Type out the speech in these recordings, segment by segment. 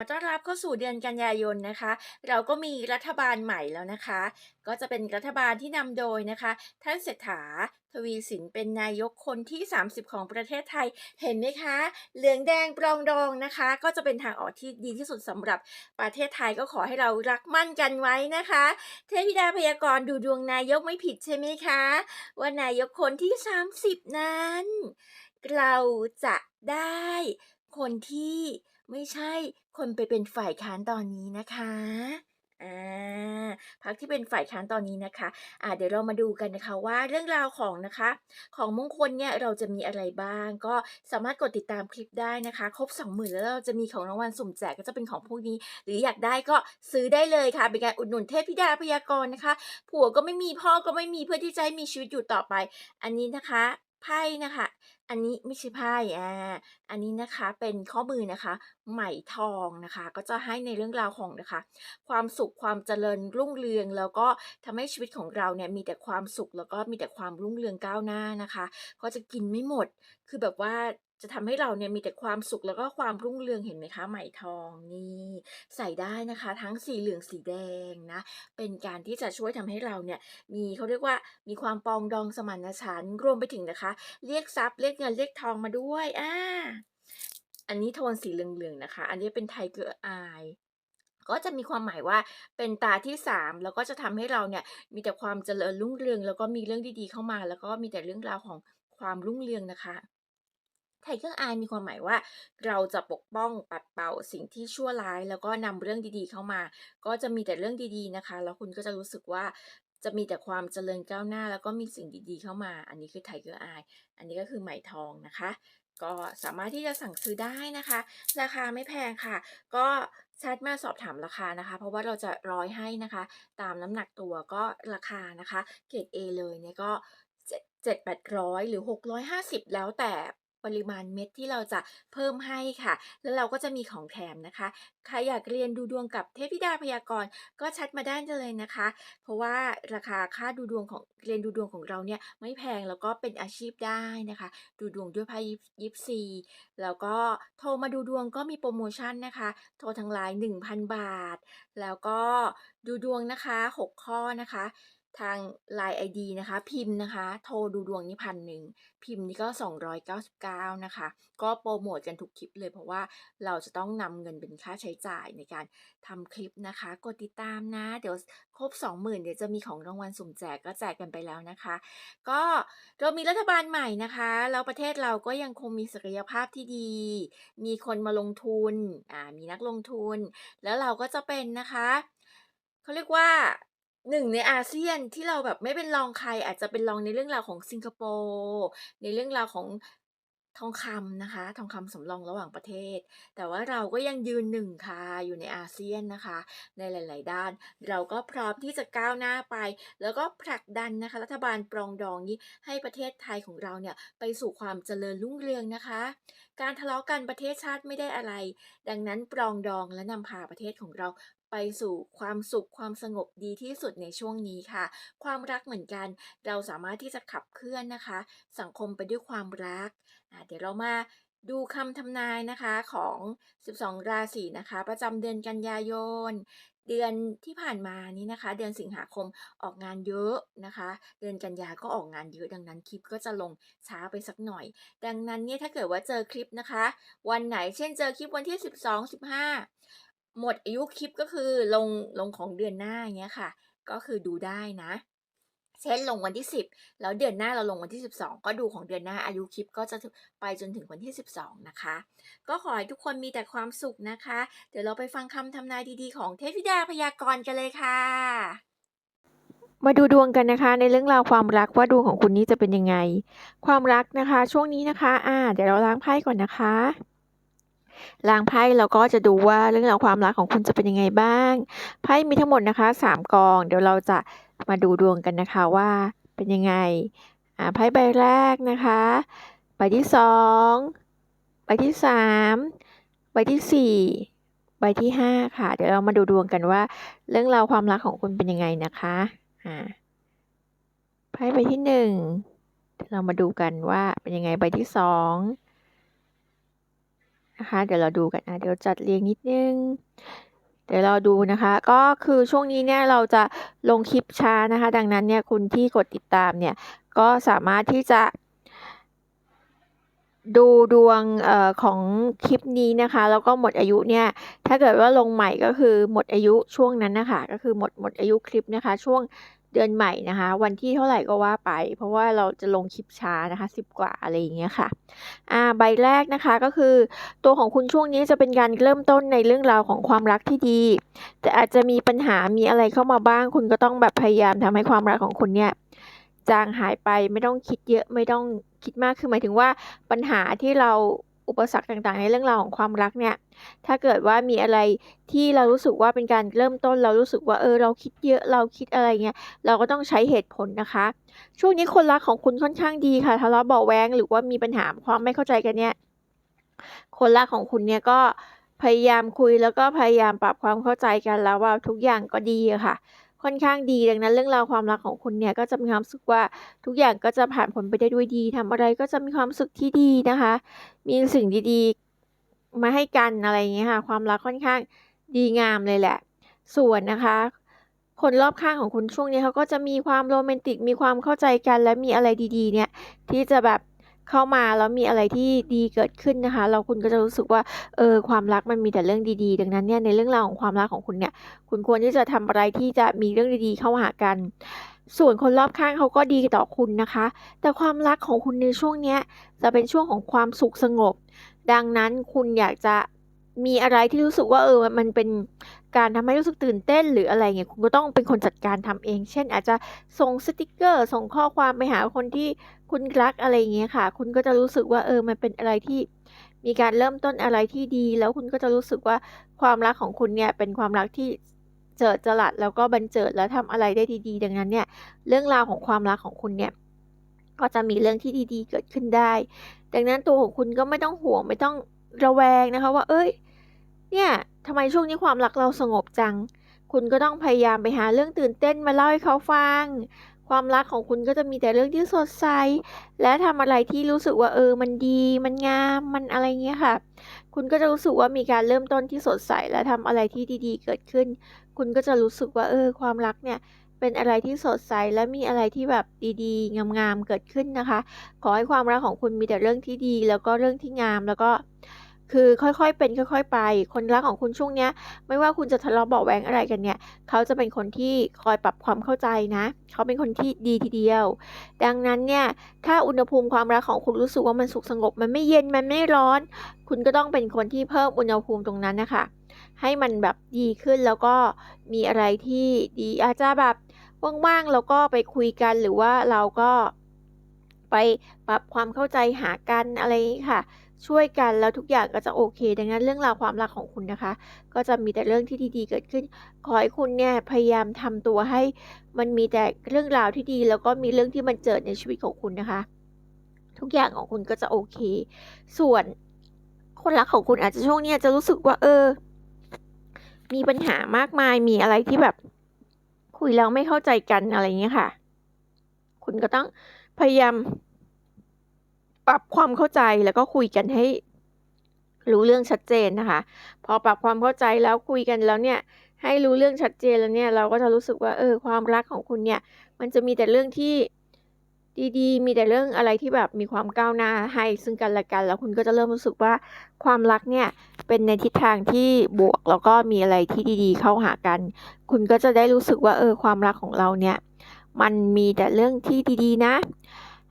ขอต้อนรับเข้าสู่เดือนกันยายนนะคะ เราก็มีรัฐบาลใหม่แล้วนะคะ ก็จะเป็นรัฐบาลที่นำโดยนะคะ ท่านเศรษฐาทวีสินเป็นนายกคนที่ 30 ของประเทศไทยเห็นไหมคะ เหลืองแดงปรองดองนะคะ ก็จะเป็นทางออกที่ดีที่สุดสำหรับประเทศไทยก็ขอให้เรารักมั่นกันไว้นะคะ เทพธิดาพยากรณ์ดูดวงนายกไม่ผิดใช่ไหมคะ ว่านายกคนที่ 30 นั้น เราจะได้คนที่ ไม่ใช่คนไปเป็นฝ่ายค้านตอนนี้นะคะอ่าพักที่เป็นฝ่ายค้านตอนนี้นะคะอ่าเดี๋ยวเรามาดูกันนะคะว่าเรื่องราวของนะคะ ของมงคลเนี่ยเราจะมีอะไรบ้าง ก็สามารถกดติดตามคลิปได้นะคะ ครบ 20,000 แล้วเราจะมีของรางวัลสุ่มแจกก็จะเป็นของพวกนี้ หรืออยากได้ก็ซื้อได้เลยค่ะ เป็นการอุดหนุนเทพธิดาพยากรณ์นะคะ ผัวก็ไม่มีพ่อก็ไม่มีเพื่อที่จะให้มีชีวิตอยู่ต่อไป อันนี้นะคะ ไพ่นะคะ อันนี้ไม่ใช่ไพ่อ่าอันนี้นะคะเป็นข้อมือนะคะไหมทองนะคะ ก็จะให้ในเรื่องราวของนะคะ ความสุขความเจริญรุ่งเรือง แล้วก็ทำให้ชีวิตของเราเนี่ยมีแต่ความสุขแล้วก็มีแต่ความรุ่งเรืองก้าวหน้านะคะ ก็จะกินไม่หมดคือแบบว่า จะทำให้เราเนี่ยมีแต่ความสุขแล้วก็ความรุ่งเรืองเห็นไหมคะไหมทองนี่ใส่ได้นะคะ ทั้งสีเหลืองสีแดงนะ เป็นการที่จะช่วยทำให้เราเนี่ยมีเขาเรียกว่ามีความปองดองสมานฉันท์รวมไปถึงนะคะ เรียกทรัพย์เรียกเงินเรียกทองมาด้วยอ่าอันนี้โทนสีเหลืองๆนะคะ อันนี้เป็นไทเกอร์อายก็จะมีความหมายว่าเป็นตาที่สามแล้วก็จะทำให้เราเนี่ยมีแต่ความเจริญรุ่งเรือง แล้วก็มีเรื่องดีๆเข้ามา แล้วก็มีแต่เรื่องราวของความรุ่งเรืองนะคะ ไทเกอร์องอายมีความหมายว่า เราจะปกป้องปัดเป่าสิ่งที่ชั่วร้าย แล้วก็นำเรื่องดีๆเข้ามา ก็จะมีแต่เรื่องดีๆนะคะ แล้วคุณก็จะรู้สึกว่าจะมีแต่ความเจริญก้าวหน้า แล้วก็มีสิ่งดีๆเข้ามา อันนี้คือไทเกอร์อายอันนี้ก็คือไหมทองนะคะ ก็สามารถที่จะสั่งซื้อได้นะคะ ราคาไม่แพงค่ะ ก็แชทมาสอบถามราคานะคะ เพราะว่าเราจะร้อยให้นะคะ ตามน้ำหนักตัวก็ราคานะคะ เกรด A เลยเนี่ยก็เจ็ดแปดร้อยหรือหกร้อยห้าสิบแล้วแต่ ปริมาณเม็ดที่เราจะเพิ่มให้ค่ะ แล้วเราก็จะมีของแถมนะคะ ใครอยากเรียนดูดวงกับเทพธิดาพยากรณ์ก็ชัดมาได้เลยนะคะ เพราะว่าราคาค่าดูดวงของเรียนดูดวงของเราเนี่ยไม่แพงแล้วก็เป็นอาชีพได้นะคะ ดูดวงด้วยไพ่ยิปซีแล้วก็โทรมาดูดวงก็มีโปรโมชั่นนะคะ โทรทางไลน์1,000 บาท แล้วก็ดูดวงนะคะ 6 ข้อนะคะ ทาง Line ID นะคะ พิมพ์นะคะ โทรดูดวงนี่พันหนึ่งพิมพ์นี่ก็ 299 นะคะ ก็โปรโมทกันทุกคลิปเลยเพราะว่าเราจะต้องนำเงินเป็นค่าใช้จ่ายในการทำคลิปนะคะ กดติดตามนะ เดี๋ยวครบ 20,000 เดี๋ยวจะมีของรางวัลสุ่มแจกก็แจกกันไปแล้วนะคะ ก็เรามีรัฐบาลใหม่นะคะแล้วประเทศเราก็ยังคงมีศักยภาพที่ดี มีคนมาลงทุนอ่ามีนักลงทุน แล้วเราก็จะเป็นนะคะเขาเรียกว่า หนึ่งในอาเซียนที่เราแบบไม่เป็นรองใคร อาจจะเป็นรองในเรื่องราวของสิงคโปร์ในเรื่องราวของทองคำนะคะ ทองคำสำรองระหว่างประเทศ แต่ว่าเราก็ยังยืนหนึ่งค่ะอยู่ในอาเซียนนะคะ ในหลาย ๆ ด้าน เราก็พร้อมที่จะก้าวหน้าไป แล้วก็ผลักดันนะคะ รัฐบาลปรองดองนี้ให้ประเทศไทยของเราเนี่ยไปสู่ความเจริญรุ่งเรืองนะคะ การทะเลาะกันประเทศชาติไม่ได้อะไร ดังนั้นปรองดองและนำพาประเทศของเรา ไปสู่ความสุขความสงบดีที่สุดในช่วงนี้ค่ะ ความรักเหมือนกัน เราสามารถที่จะขับเคลื่อนนะคะ สังคมไปด้วยความรัก เดี๋ยวเรามาดูคำทำนายนะคะของ 12 ราศีนะคะ ประจำเดือนกันยายน เดือนที่ผ่านมานี้นะคะ เดือนสิงหาคมออกงานเยอะนะคะ เดือนกันยาก็ออกงานเยอะดังนั้นคลิปก็จะลงช้าไปสักหน่อย ดังนั้นเนี่ยถ้าเกิดว่าเจอคลิปนะคะ วันไหนเช่นเจอคลิปวันที่ 12 15 หมดอายุคลิปก็คือลงลงของเดือนหน้าอย่างเงี้ยค่ะ ก็คือดูได้นะ เช่นลงวันที่ 10 แล้วเดือนหน้าเราลงวันที่ 12 ก็ดูของเดือนหน้าอายุคลิปก็จะไปจนถึงวันที่ 12 นะคะ ก็ขอให้ทุกคนมีแต่ความสุขนะคะ เดี๋ยวเราไปฟังคำทำนายดีๆ ของเทพธิดาพยากรณ์กันเลยค่ะมาดูดวงกันนะคะ ในเรื่องราวความรักว่าดวงของคุณนี้จะเป็นยังไง ความรักนะคะ ช่วงนี้นะคะ อ่า เดี๋ยวเราล้างไพ่ก่อนนะคะ ล้างไพ่เราก็จะดูว่าเรื่องราวความรักของคุณจะเป็นยังไงบ้าง ไพ่มีทั้งหมดนะคะสามกอง เดี๋ยวเราจะมาดูดวงกันนะคะว่าเป็นยังไงไพ่ใบแรกนะคะ ใบที่สองใบที่สามใบที่สี่ใบที่ห้าค่ะ เดี๋ยวเรามาดูดวงกันว่า เรื่องราวความรักของคุณเป็นยังไงนะคะอ่าไพ่ใบที่หนึ่งเรามาดูกันว่าเป็นยังไงใบที่สอง นะคะ เดี๋ยวเราดูกันนะเดี๋ยวจัดเรียงนิดนึง เดี๋ยวเราดูนะคะ ก็คือช่วงนี้เนี่ยเราจะลงคลิปช้านะคะ ดังนั้นเนี่ยคุณที่กดติดตามเนี่ยก็สามารถที่จะดูดวงเอ่อของคลิปนี้นะคะ แล้วก็หมดอายุเนี่ย ถ้าเกิดว่าลงใหม่ก็คือหมดอายุช่วงนั้นนะคะ ก็คือหมดหมดอายุคลิปนะคะ ช่วง เดือนใหม่นะคะ วันที่เท่าไหร่ก็ว่าไป เพราะว่าเราจะลงคลิปช้านะคะสิบกว่าอะไรอย่างเงี้ยค่ะอ่าใบแรกนะคะก็คือ ตัวของคุณช่วงนี้จะเป็นการเริ่มต้นในเรื่องราวของความรักที่ดี แต่อาจจะมีปัญหามีอะไรเข้ามาบ้าง คุณก็ต้องแบบพยายามทำให้ความรักของคุณเนี่ยจางหายไปไม่ต้องคิดเยอะไม่ต้องคิดมากคือหมายถึงว่าปัญหาที่เรา อุปสรรคต่างๆ ในเรื่องราวของความรักเนี่ย ถ้าเกิดว่ามีอะไรที่เรารู้สึกว่าเป็นการเริ่มต้น เรารู้สึกว่าเออเราคิดเยอะเราคิดอะไรเงี้ยเราก็ต้องใช้เหตุผลนะคะ ช่วงนี้คนรักของคุณค่อนข้างดีค่ะทะเลาะเบาแวงหรือว่ามีปัญหาความไม่เข้าใจกันเนี่ย คนรักของคุณเนี่ยก็พยายามคุยแล้วก็พยายามปรับความเข้าใจกันแล้วว่าทุกอย่างก็ดีค่ะ ค่อนข้างดี ดังนั้นเรื่องราวความรักของคุณเนี่ยก็จะมีความสึกว่าทุกอย่างก็จะผ่านผลไปได้ด้วยดีทำอะไรก็จะมีความสึกที่ดีนะคะ มีสิ่งดีๆ มาให้กันอะไรอย่างเงี้ยค่ะความรักค่อนข้างดีงามเลยแหละ ส่วนนะคะ คนรอบข้างของคุณช่วงนี้เขาก็จะมีความโรแมนติกมีความเข้าใจกันและมีอะไรดีๆ เนี่ยที่จะแบบ เข้ามาแล้วมีอะไรที่ดีเกิดขึ้นนะคะ เราคุณก็จะรู้สึกว่าเออความรักมันมีแต่เรื่องดีๆ ดังนั้นเนี่ยในเรื่องราวของความรักของคุณเนี่ย คุณควรที่จะทำอะไรที่จะมีเรื่องดีๆเข้าหากัน ส่วนคนรอบข้างเขาก็ดีต่อคุณนะคะ แต่ความรักของคุณในช่วงเนี้ยจะเป็นช่วงของความสุขสงบ ดังนั้นคุณอยากจะ มีอะไรที่รู้สึกว่าเออมันเป็นการทำให้รู้สึกตื่นเต้นหรืออะไรเงี้ยคุณก็ต้องเป็นคนจัดการทำเอง เช่น อาจจะส่งสติกเกอร์ ส่งข้อความไปหาคนที่คุณรักอะไรเงี้ยค่ะ คุณก็จะรู้สึกว่าเออมันเป็นอะไรที่มีการเริ่มต้นอะไรที่ดี แล้วคุณก็จะรู้สึกว่าความรักของคุณเนี่ยเป็นความรักที่เจิดจรัสแล้วก็บันเจิดแล้วทำอะไรได้ดีๆ ดังนั้นเนี่ยเรื่องราวของความรักของคุณเนี่ยก็จะมีเรื่องที่ดีๆ เกิดขึ้นได้ ดังนั้นตัวของคุณก็ไม่ต้องห่วงไม่ต้องระแวงนะคะว่า เอ้ย เนี่ยทำไมช่วงนี้ความรักเราสงบจัง คุณก็ต้องพยายามไปหาเรื่องตื่นเต้นมาเล่าให้เขาฟัง ความรักของคุณก็จะมีแต่เรื่องที่สดใส และทำอะไรที่รู้สึกว่าเออ มันดี มันงาม มันอะไรเงี้ยค่ะ คุณก็จะรู้สึกว่ามีการเริ่มต้นที่สดใส และทำอะไรที่ดีๆ เกิดขึ้น คุณก็จะรู้สึกว่าเออ ความรักเนี่ยเป็นอะไรที่สดใสและมีอะไรที่แบบดีๆ งามๆ เกิดขึ้นนะคะ ขอให้ความรักของคุณมีแต่เรื่องที่ดี แล้วก็เรื่องที่งามแล้วก็ คือค่อยๆเป็นค่อย ๆ ไป คนรักของคุณช่วงเนี้ย ไม่ว่าคุณจะทะเลาะเบาแวงอะไรกันเนี่ย เขาจะเป็นคนที่คอยปรับความเข้าใจนะ เขาเป็นคนที่ดีทีเดียว ดังนั้นเนี่ย ถ้าอุณหภูมิความรักของคุณรู้สึกว่ามันสุขสงบ มันไม่เย็น มันไม่ร้อน คุณก็ต้องเป็นคนที่เพิ่มอุณหภูมิตรงนั้นนะคะ ให้มันแบบดีขึ้นแล้วก็มีอะไรที่ดีอาจจะแบบว่างๆแล้วก็ไปคุยกันหรือว่าเราก็ไปปรับความเข้าใจหากันอะไรงี้ค่ะ ช่วยกันแล้วทุกอย่างก็จะโอเค ดังนั้นเรื่องราวความรักของคุณนะคะ ก็จะมีแต่เรื่องที่ดีๆ เกิดขึ้น ขอให้คุณเนี่ยพยายามทำตัวให้ มันมีแต่เรื่องราวที่ดี แล้วก็มีเรื่องที่บันเจิดในชีวิตของคุณนะคะ ทุกอย่างของคุณก็จะโอเค ส่วนคนรักของคุณอาจจะช่วงนี้จะรู้สึกว่า เออ มีปัญหามากมายมีอะไรที่แบบ คุยแล้วไม่เข้าใจกันอะไรเงี้ยค่ะ คุณก็ต้องพยายาม ปรับความเข้าใจแล้วก็คุยกันให้รู้เรื่องชัดเจนนะคะ พอปรับความเข้าใจแล้วคุยกันแล้วเนี่ยให้รู้เรื่องชัดเจนแล้วเนี่ยเราก็จะรู้สึกว่าเออความรักของคุณเนี่ยมันจะมีแต่เรื่องที่ดีๆ มีแต่เรื่องอะไรที่แบบมีความก้าวหน้าให้ซึ่งกันและกัน แล้วคุณก็จะเริ่มรู้สึกว่าความรักเนี่ยเป็นในทิศทางที่บวกแล้วก็มีอะไรที่ดีๆ เข้าหากัน คุณก็จะได้รู้สึกว่าเออความรักของเราเนี่ยมันมีแต่เรื่องที่ดีๆ นะ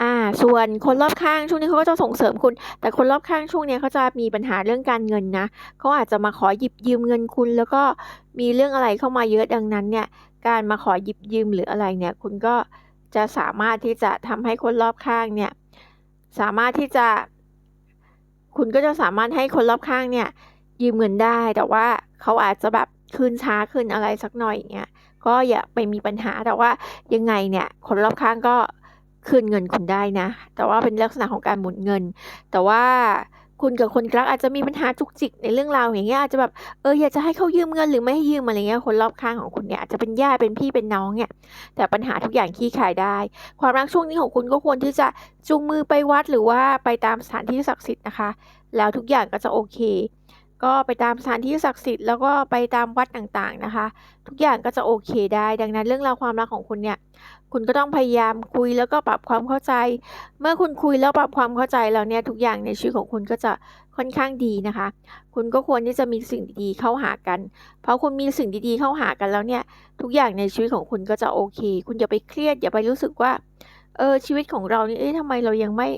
อ่า ส่วนคนรอบข้างช่วงนี้เขาก็จะส่งเสริมคุณ แต่คนรอบข้างช่วงนี้เขาจะมีปัญหาเรื่องการเงินนะเขาอาจจะมาขอหยิบยืมเงินคุณ แล้วก็มีเรื่องอะไรเข้ามาเยอะดังนั้นเนี่ย การมาขอหยิบยืมหรืออะไรเนี่ย คุณก็จะสามารถที่จะทำให้คนรอบข้างเนี่ย สามารถที่จะ คุณก็จะสามารถให้คนรอบข้างเนี่ย ยืมเงินได้แต่ว่าเขาอาจจะแบบคืนช้าคืนอะไรสักหน่อยอย่างเงี้ยก็อย่าไปมีปัญหาแต่ว่ายังไงเนี่ย คนรอบข้างก็ คืนเงินคุณได้นะ แต่ว่าเป็นลักษณะของการหมุนเงิน แต่ว่าคุณกับคนรักอาจจะมีปัญหาจุกจิกในเรื่องราวอย่างเงี้ยอาจจะแบบเอออยากจะให้เขายืมเงินหรือไม่ให้ยืมอะไรเงี้ยคนรอบข้างของคุณเนี่ยอาจจะเป็นญาติเป็นพี่เป็นน้องเนี่ยแต่ปัญหาทุกอย่างคลี่คลายได้ ความรักช่วงนี้ของคุณก็ควรที่จะจูงมือไปวัดหรือว่าไปตามสถานที่ศักดิ์สิทธิ์นะคะ แล้วทุกอย่างก็จะโอเค ก็ไปตามสถานที่ศักดิ์สิทธิ์แล้วก็ไปตามวัดต่างๆนะคะ ทุกอย่างก็จะโอเคได้ ดังนั้นเรื่องราวความรักของคุณเนี่ย คุณก็ต้องพยายามคุยแล้วก็ปรับความเข้าใจ เมื่อคุณคุยแล้วปรับความเข้าใจแล้วเนี่ยทุกอย่างในชีวิตของคุณก็จะค่อนข้างดีนะคะ คุณก็ควรที่จะมีสิ่งดีๆเข้าหากัน เพราะคุณมีสิ่งดีๆเข้าหากันแล้วเนี่ยทุกอย่างในชีวิตของคุณก็จะโอเค คุณอย่าไปเครียดอย่าไปรู้สึกว่าเออชีวิตของเรานี่เอ๊ะทำไมเรายังไม่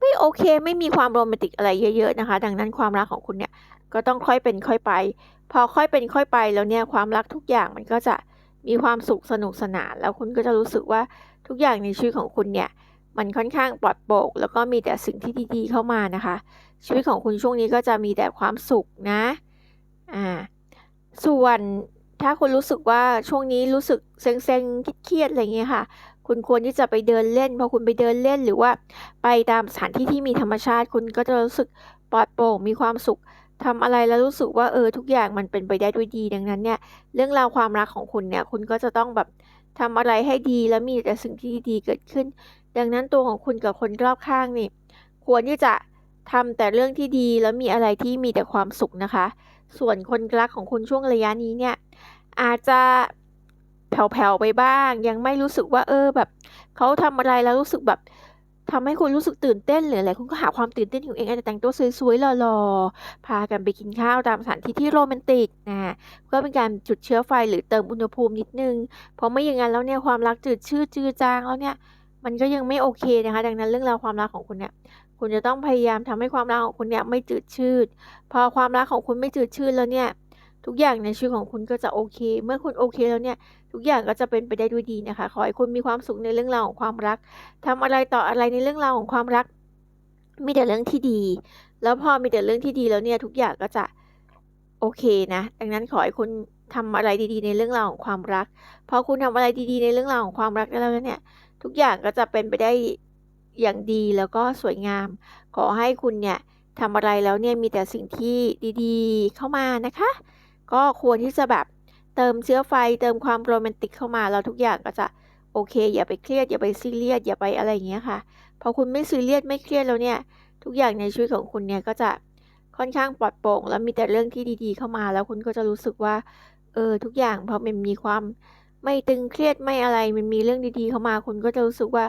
ไม่โอเค ไม่มีความโรแมนติกอะไรเยอะๆนะคะ ดังนั้นความรักของคุณเนี่ยก็ต้องค่อยเป็นค่อยไป พอค่อยเป็นค่อยไปแล้วเนี่ยความรักทุกอย่างมันก็จะมีความสุขสนุกสนาน แล้วคุณก็จะรู้สึกว่าทุกอย่างในชีวิตของคุณเนี่ยมันค่อนข้างปลอดโปร่งแล้วก็มีแต่สิ่งที่ดีๆเข้ามานะคะ ชีวิตของคุณช่วงนี้ก็จะมีแต่ความสุขนะอ่าส่วนถ้าคุณรู้สึกว่าช่วงนี้รู้สึกเซ็งๆเครียดๆอะไรเงี้ยค่ะ คุณควรที่จะไปเดินเล่นพอคุณไปเดินเล่นหรือว่า ไปตามสถานที่ที่มีธรรมชาติ คุณก็จะรู้สึกปลอดโปร่งมีความสุขทำอะไรแล้วรู้สึกว่าเออทุกอย่างมันเป็นไปได้ด้วยดีดังนั้นเนี่ย เรื่องราวความรักของคุณเนี่ย คุณก็จะต้องแบบทำอะไรให้ดีแล้วมีแต่สิ่งที่ดีเกิดขึ้น ดังนั้นตัวของคุณกับคนรอบข้างนี่ ควรที่จะทำแต่เรื่องที่ดีแล้วมีอะไรที่มีแต่ความสุขนะคะ ส่วนคนรักของคุณช่วงระยะนี้เนี่ย อาจจะ แผ่วๆไปบ้าง ยังไม่รู้สึกว่า เออแบบเขาทำอะไรแล้วรู้สึกแบบทำให้คุณรู้สึกตื่นเต้นหรืออะไรคุณก็หาความตื่นเต้นของเองอาจจะแต่งตัวสวยๆหล่อๆพากันไปกินข้าวตามสถานที่ที่โรแมนติกนะก็เป็นการจุดเชื้อไฟหรือเติมอุณหภูมินิดนึงเพราะไม่อย่างนั้นแล้วเนี่ยความรักจืดชืดจืดจางแล้วเนี่ยมันก็ยังไม่โอเคนะคะ ดังนั้นเรื่องราวความรักของคุณเนี่ย คุณจะต้องพยายามทำให้ความรักของคุณเนี่ยไม่จืดชืด พอความรักของคุณไม่จืดชืดแล้วเนี่ย ทุกอย่างในชีวิตของคุณก็จะโอเค เมื่อคุณโอเคแล้วเนี่ย ทุกอย่างก็จะเป็นไปได้ด้วยดีนะคะ ขอให้คุณมีความสุขในเรื่องราวของความรักทำอะไรต่ออะไรในเรื่องราวของความรัก มีแต่เรื่องที่ดี แล้วพอมีแต่เรื่องที่ดีแล้วเนี่ย ทุกอย่างก็จะโอเคนะ ดังนั้นขอให้คุณทำอะไรดีๆ ในเรื่องราวของความรัก พอคุณทำอะไรดีๆ ในเรื่องราวของความรักได้แล้วเนี่ย ทุกอย่างก็จะเป็นไปได้อย่างดีแล้วก็สวยงาม ขอให้คุณเนี่ยทำอะไรแล้วเนี่ยมีแต่สิ่งที่ดีๆ เข้ามานะคะ ก็ควรที่จะแบบเติมเชื้อไฟเติมความโรแมนติกเข้ามาแล้วทุกอย่างก็จะโอเค อย่าไปเครียด อย่าไปซีเรียสอย่าไปอะไรอย่างเงี้ยค่ะ พอคุณไม่ซีเรียสไม่เครียดแล้วเนี่ย ทุกอย่างในชีวิตของคุณเนี่ยก็จะค่อนข้างปลอดโปร่ง แล้วมีแต่เรื่องที่ดีๆ เข้ามาแล้วคุณก็จะรู้สึกว่าเออทุกอย่างพอมันมีความไม่ตึงเครียดไม่อะไรมันมีเรื่องดีๆเข้ามา คุณก็จะรู้สึกว่า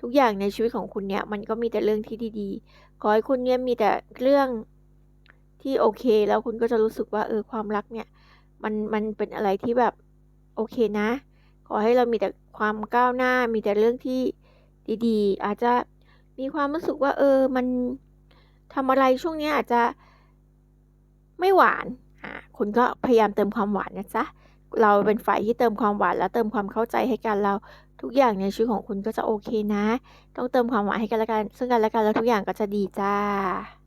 ทุกอย่างในชีวิตของคุณเนี่ยมันก็มีแต่เรื่องที่ดีๆขอให้คุณเนี่ยมีแต่เรื่อง ที่โอเค แล้วคุณก็จะรู้สึกว่าเออความรักเนี่ย มันมันเป็นอะไรที่แบบโอเคนะ ขอให้เรามีแต่ความก้าวหน้ามีแต่เรื่องที่ดีๆ อาจจะมีความรู้สึกว่า เออมันทำอะไรช่วงนี้อาจจะไม่หวานอ่าคุณก็พยายามเติมความหวานนะจ๊ะเราเป็นฝ่ายที่เติมความหวานและเติมความเข้าใจให้กันเราทุกอย่างในชีวิตของคุณก็จะโอเคนะ ต้องเติมความหวานให้กันและกัน ซึ่งกันและกันแล้วทุกอย่างก็จะดีจ้า